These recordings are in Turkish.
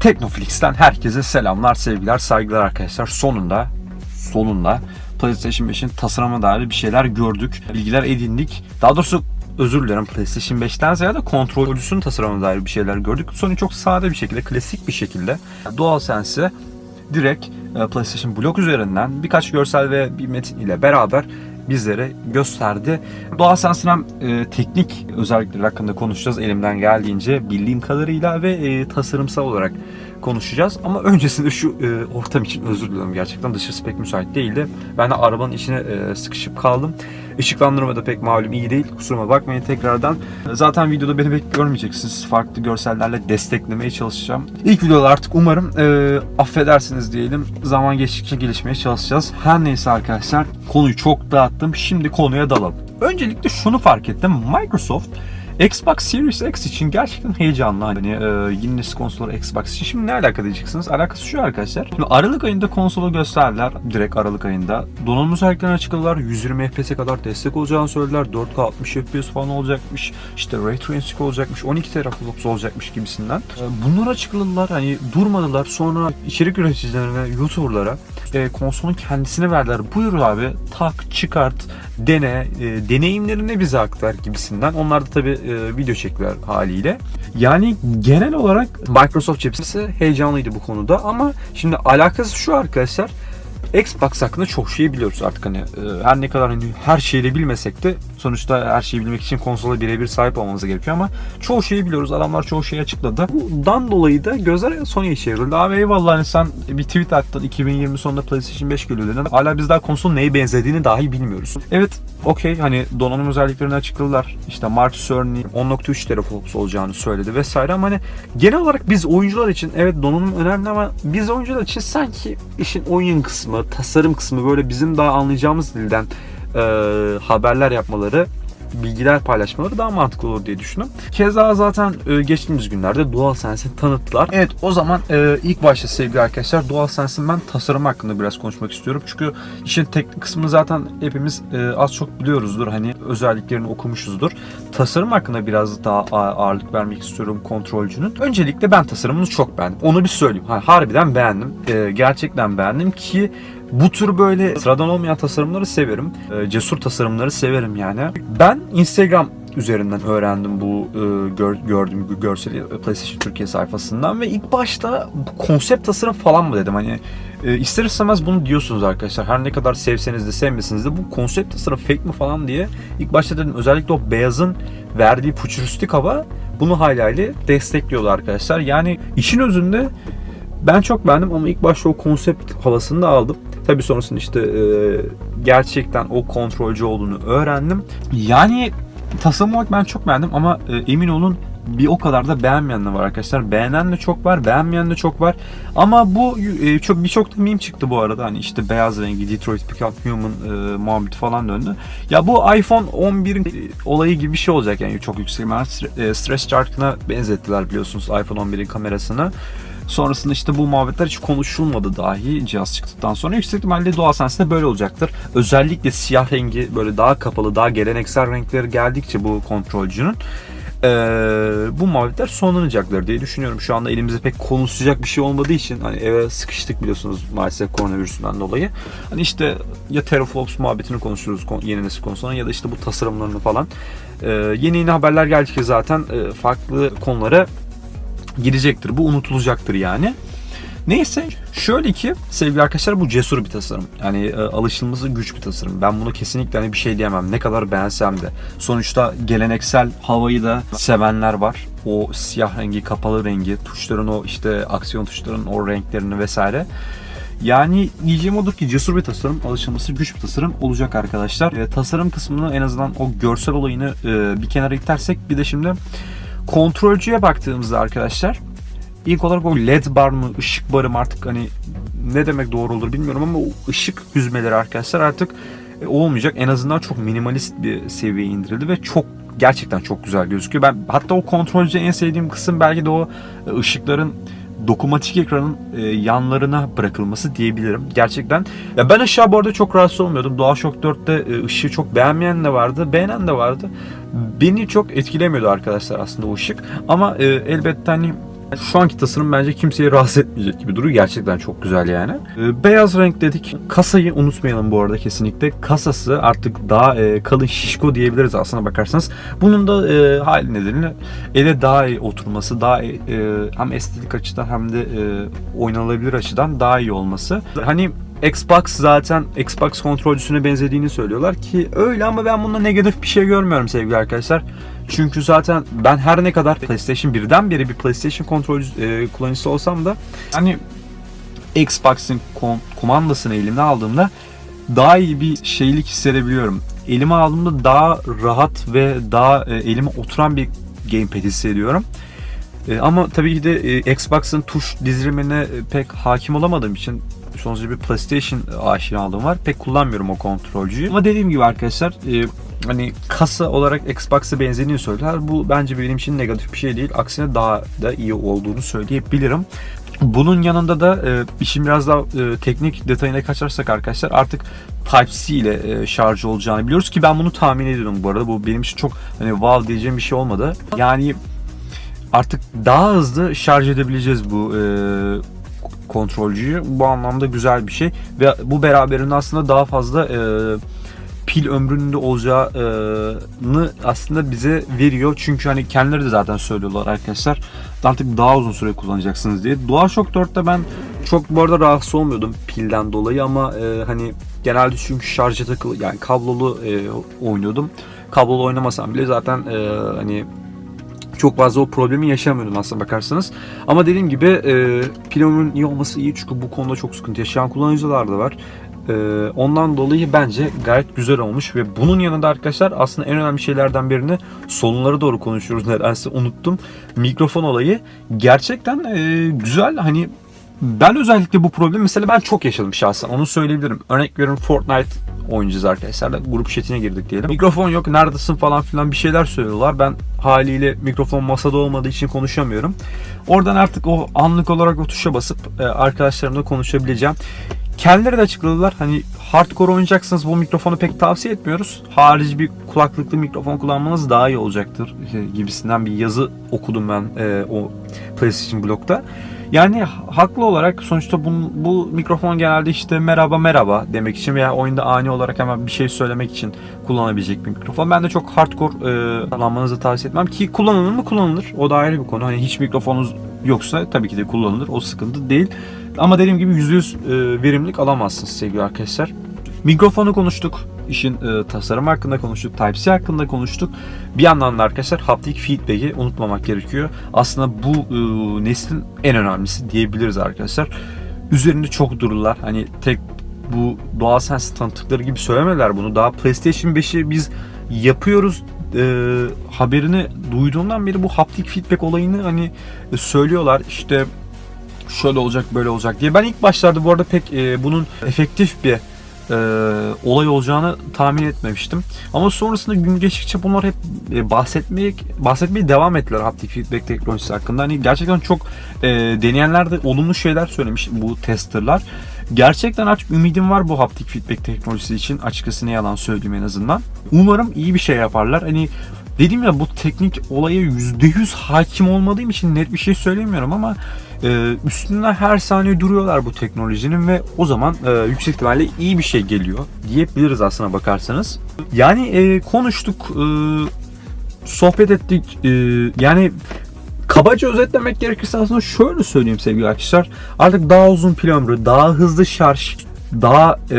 Teknoflix'ten herkese selamlar, sevgiler, saygılar arkadaşlar. Sonunda, sonunda PlayStation 5'in tasarımına dair bir şeyler gördük, bilgiler edindik. Daha doğrusu özür dilerim PlayStation 5'ten ziyade kontrolcüsünün tasarımına dair bir şeyler gördük. Sony çok sade bir şekilde, klasik bir şekilde DualSense'e direkt e, PlayStation Blog üzerinden birkaç görsel ve bir metin ile beraber bizlere gösterdi. DualSense'ın hem e, teknik özellikleri hakkında konuşacağız elimden geldiğince bildiğim kadarıyla ve e, tasarımsal olarak konuşacağız. Ama öncesinde şu e, ortam için özür diliyorum gerçekten dışarısı pek müsait değildi. Ben de arabanın içine e, sıkışıp kaldım. Işıklandırma da pek malum iyi değil. Kusuruma bakmayın tekrardan. Zaten videoda beni pek görmeyeceksiniz. Farklı görsellerle desteklemeye çalışacağım. İlk videoda artık umarım e, affedersiniz diyelim. Zaman geçtikçe gelişmeye çalışacağız. Her neyse arkadaşlar konuyu çok dağıttım. Şimdi konuya dalalım. Öncelikle şunu fark ettim. Microsoft Xbox Series X için gerçekten heyecanlı. Hani e, yeni nesil konsolları Xbox için. Şimdi ne alaka diyeceksiniz? Alakası şu arkadaşlar. Şimdi Aralık ayında konsolu gösterdiler. Direkt Aralık ayında. Donanım özelliklerini açıkladılar. 120 FPS'e kadar destek olacağını söylediler. 4K 60 FPS falan olacakmış. İşte Ray Tracing olacakmış. 12 teraflops olacakmış gibisinden. E, bunları açıkladılar. Hani durmadılar. Sonra içerik üreticilerine, YouTuber'lara e, konsolun kendisine verdiler. Buyur abi tak çıkart dene e, deneyimlerini bize aktar gibisinden. Onlar da tabi e, video çektiler haliyle. Yani genel olarak Microsoft cephesi heyecanlıydı bu konuda ama şimdi alakası şu arkadaşlar. Xbox hakkında çok şey biliyoruz artık hani e, her ne kadar hani her şeyi bilmesek de sonuçta her şeyi bilmek için konsola birebir sahip olmamız gerekiyor ama çoğu şeyi biliyoruz. Adamlar çoğu şeyi açıkladı. Bundan dolayı da gözler Sony'ye çevrildi. Abi eyvallah hani sen bir tweet attın 2020 sonunda PlayStation 5 geliyor dedin. Hala biz daha konsolun neye benzediğini dahi bilmiyoruz. Evet okey hani donanım özelliklerini açıkladılar. İşte Mark Cerny 10.3 teraflops olacağını söyledi vesaire ama hani genel olarak biz oyuncular için evet donanım önemli ama biz oyuncular için sanki işin oyun kısmı, tasarım kısmı böyle bizim daha anlayacağımız dilden e, haberler yapmaları bilgiler paylaşmaları daha mantıklı olur diye düşündüm. Keza zaten e, geçtiğimiz günlerde DualSense'i tanıttılar. Evet o zaman e, ilk başta sevgili arkadaşlar DualSense'in ben tasarım hakkında biraz konuşmak istiyorum. Çünkü işin teknik kısmını zaten hepimiz e, az çok biliyoruzdur. Hani özelliklerini okumuşuzdur. Tasarım hakkında biraz daha ağırlık vermek istiyorum kontrolcünün. Öncelikle ben tasarımını çok beğendim. Onu bir söyleyeyim. Ha, harbiden beğendim. Gerçekten beğendim ki bu tür böyle sıradan olmayan tasarımları severim. E, cesur tasarımları severim yani. Ben Instagram üzerinden öğrendim bu e, gör, gördüğüm bu görseli PlayStation Türkiye sayfasından ve ilk başta bu konsept tasarım falan mı dedim hani e, ister istemez bunu diyorsunuz arkadaşlar her ne kadar sevseniz de sevmeseniz de bu konsept tasarım fake mi falan diye ilk başta dedim özellikle o beyazın verdiği futuristik hava bunu hayli destekliyordu arkadaşlar yani işin özünde ben çok beğendim ama ilk başta o konsept havasını da aldım. Tabii sonrasında işte e, gerçekten o kontrolcü olduğunu öğrendim. Yani tasarım olarak ben çok beğendim ama e, emin olun bir o kadar da beğenmeyen de var arkadaşlar. Beğenen de çok var, beğenmeyen de çok var. Ama bu e, çok birçok da meme çıktı bu arada. Hani işte beyaz rengi, Detroit Become Human e, muhabbeti falan döndü. Ya bu iPhone 11'in olayı gibi bir şey olacak yani çok yüksek. E, Stress Chart'ına benzettiler biliyorsunuz iPhone 11'in kamerasını. Sonrasında işte bu muhabbetler hiç konuşulmadı dahi cihaz çıktıktan sonra. Yüksek ihtimalle DualSense'de böyle olacaktır. Özellikle siyah rengi böyle daha kapalı, daha geleneksel renkleri geldikçe bu kontrolcünün ee, bu muhabbetler sonlanacaktır diye düşünüyorum. Şu anda elimizde pek konuşacak bir şey olmadığı için hani eve sıkıştık biliyorsunuz maalesef koronavirüsünden dolayı. Hani işte ya teraflops muhabbetini konuşuruz yeni nesil konusunda ya da işte bu tasarımlarını falan. Ee, yeni yeni haberler geldikçe zaten e, farklı konulara girecektir. Bu unutulacaktır yani. Neyse şöyle ki sevgili arkadaşlar bu cesur bir tasarım. Yani e, alışılması güç bir tasarım. Ben bunu kesinlikle hani bir şey diyemem. Ne kadar beğensem de. Sonuçta geleneksel havayı da sevenler var. O siyah rengi, kapalı rengi, tuşların o işte aksiyon tuşlarının o renklerini vesaire. Yani diyeceğim odur ki cesur bir tasarım, alışılması güç bir tasarım olacak arkadaşlar. E, tasarım kısmını en azından o görsel olayını e, bir kenara itersek bir de şimdi Kontrolcüye baktığımızda arkadaşlar ilk olarak o led bar mı ışık barı mı artık hani ne demek doğru olur bilmiyorum ama o ışık hüzmeleri arkadaşlar artık e, olmayacak. En azından çok minimalist bir seviyeye indirildi ve çok gerçekten çok güzel gözüküyor. Ben hatta o kontrolcü en sevdiğim kısım belki de o e, ışıkların dokunmatik ekranın e, yanlarına bırakılması diyebilirim. Gerçekten. Ya ben aşağı bu arada çok rahatsız olmuyordum. DualShock 4'te e, ışığı çok beğenmeyen de vardı, beğenen de vardı. Beni çok etkilemiyordu arkadaşlar aslında o ışık. Ama elbette hani Şu anki tasarım bence kimseyi rahatsız etmeyecek gibi duruyor. Gerçekten çok güzel yani. Ee, beyaz renk dedik. Kasayı unutmayalım bu arada kesinlikle. Kasası artık daha e, kalın şişko diyebiliriz aslına bakarsanız. Bunun da e, hali nedeniyle ele daha iyi oturması, daha e, hem estetik açıdan hem de e, oynanabilir açıdan daha iyi olması. Hani Xbox zaten Xbox kontrolcüsüne benzediğini söylüyorlar ki öyle ama ben bunda negatif bir şey görmüyorum sevgili arkadaşlar. Çünkü zaten ben her ne kadar PlayStation 1'den beri bir PlayStation kontrol e, kullanıcısı olsam da hani Xbox'ın kumandasını elime aldığımda daha iyi bir şeylik hissedebiliyorum. Elime aldığımda daha rahat ve daha e, elime oturan bir gamepad hissediyorum. E, ama tabii ki de e, Xbox'ın tuş dizilimine e, pek hakim olamadığım için sonuçta bir PlayStation aşinalığım var. Pek kullanmıyorum o kontrolcüyü. Ama dediğim gibi arkadaşlar e, hani kasa olarak Xbox'a benzediğini söylüyorlar. Bu bence benim için negatif bir şey değil. Aksine daha da iyi olduğunu söyleyebilirim. Bunun yanında da e, işin biraz daha e, teknik detayına kaçarsak arkadaşlar artık Type-C ile e, şarj olacağını biliyoruz ki ben bunu tahmin ediyorum bu arada. Bu benim için çok hani wow diyeceğim bir şey olmadı. Yani artık daha hızlı şarj edebileceğiz bu e, kontrolcüyü. Bu anlamda güzel bir şey ve bu beraberinde aslında daha fazla e, pil ömründe olacağını aslında bize veriyor. Çünkü hani kendileri de zaten söylüyorlar arkadaşlar. Artık daha uzun süre kullanacaksınız diye. DualShock 4'te ben çok bu arada rahatsız olmuyordum pilden dolayı ama e, hani genelde çünkü şarja takılı yani kablolu e, oynuyordum. Kablolu oynamasam bile zaten e, hani çok fazla o problemi yaşamıyordum aslında bakarsanız. Ama dediğim gibi e, ömrünün iyi olması iyi çünkü bu konuda çok sıkıntı yaşayan kullanıcılar da var. E, ondan dolayı bence gayet güzel olmuş ve bunun yanında arkadaşlar aslında en önemli şeylerden birini sonlara doğru konuşuyoruz nedense unuttum. Mikrofon olayı gerçekten e, güzel hani ben özellikle bu problemi mesela ben çok yaşadım şahsen onu söyleyebilirim. Örnek veriyorum Fortnite oynayacağız arkadaşlar. Grup chatine girdik diyelim. Mikrofon yok neredesin falan filan bir şeyler söylüyorlar. Ben haliyle mikrofon masada olmadığı için konuşamıyorum. Oradan artık o anlık olarak o tuşa basıp e, arkadaşlarımla konuşabileceğim. Kendileri de açıkladılar. Hani hardcore oynayacaksınız bu mikrofonu pek tavsiye etmiyoruz. Harici bir kulaklıklı mikrofon kullanmanız daha iyi olacaktır e, gibisinden bir yazı okudum ben e, o PlayStation blogda. Yani haklı olarak sonuçta bu, bu mikrofon genelde işte merhaba merhaba demek için veya oyunda ani olarak hemen bir şey söylemek için kullanabilecek bir mikrofon. Ben de çok hardcore e, kullanmanızı tavsiye etmem ki kullanılır mı kullanılır. O da ayrı bir konu. Hani hiç mikrofonunuz yoksa tabii ki de kullanılır. O sıkıntı değil. Ama dediğim gibi %100 e, verimlilik alamazsınız sevgili arkadaşlar. Mikrofonu konuştuk. İşin e, tasarım hakkında konuştuk. Type-C hakkında konuştuk. Bir yandan da arkadaşlar haptik feedback'i unutmamak gerekiyor. Aslında bu e, neslin en önemlisi diyebiliriz arkadaşlar. Üzerinde çok dururlar. Hani tek bu DualSense tanıttıkları gibi söylemediler bunu. Daha PlayStation 5'i biz yapıyoruz e, haberini duyduğumdan beri bu haptik feedback olayını hani e, söylüyorlar. İşte şöyle olacak böyle olacak diye. Ben ilk başlarda bu arada pek e, bunun efektif bir e, olay olacağını tahmin etmemiştim. Ama sonrasında gün geçtikçe bunlar hep e, bahsetmeye bahsetmeye devam ettiler haptik feedback teknolojisi hakkında. Hani gerçekten çok e, deneyenler de olumlu şeyler söylemiş bu testerlar. Gerçekten artık ümidim var bu haptik feedback teknolojisi için. Açıkçası ne yalan söyleyeyim en azından. Umarım iyi bir şey yaparlar. Hani Dedim ya bu teknik olaya %100 hakim olmadığım için net bir şey söylemiyorum ama e, üstünden her saniye duruyorlar bu teknolojinin ve o zaman e, yüksek ihtimalle iyi bir şey geliyor diyebiliriz aslına bakarsanız. Yani e, konuştuk, e, sohbet ettik. E, yani kabaca özetlemek gerekirse aslında şöyle söyleyeyim sevgili arkadaşlar. Artık daha uzun pil ömrü, daha hızlı şarj, daha e,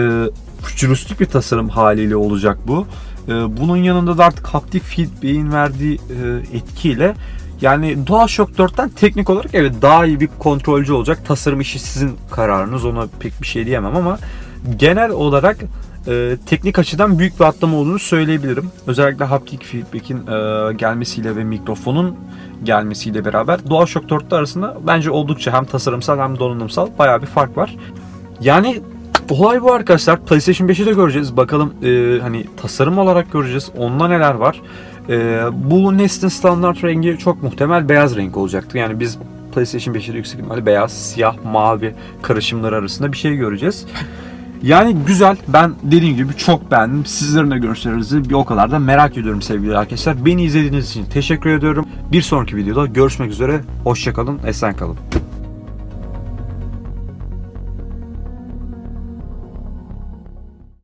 fütüristik bir tasarım haliyle olacak bu. E, bunun yanında da artık haptik feedback'in verdiği e, etkiyle yani DualShock 4'ten teknik olarak evet daha iyi bir kontrolcü olacak. Tasarım işi sizin kararınız. Ona pek bir şey diyemem ama genel olarak e, teknik açıdan büyük bir atlama olduğunu söyleyebilirim. Özellikle haptik feedback'in e, gelmesiyle ve mikrofonun gelmesiyle beraber DualShock 4'te arasında bence oldukça hem tasarımsal hem donanımsal bayağı bir fark var. Yani olay bu arkadaşlar. PlayStation 5'i de göreceğiz. Bakalım e, hani tasarım olarak göreceğiz. Onda neler var. E, bu Nest'in standart rengi çok muhtemel beyaz renk olacaktır. Yani biz PlayStation 5'te yüksek ihtimalle beyaz, siyah, mavi karışımları arasında bir şey göreceğiz. Yani güzel. Ben dediğim gibi çok beğendim. Sizlerin de görüşlerinizi bir o kadar da merak ediyorum sevgili arkadaşlar. Beni izlediğiniz için teşekkür ediyorum. Bir sonraki videoda görüşmek üzere. Hoşçakalın. Esen kalın.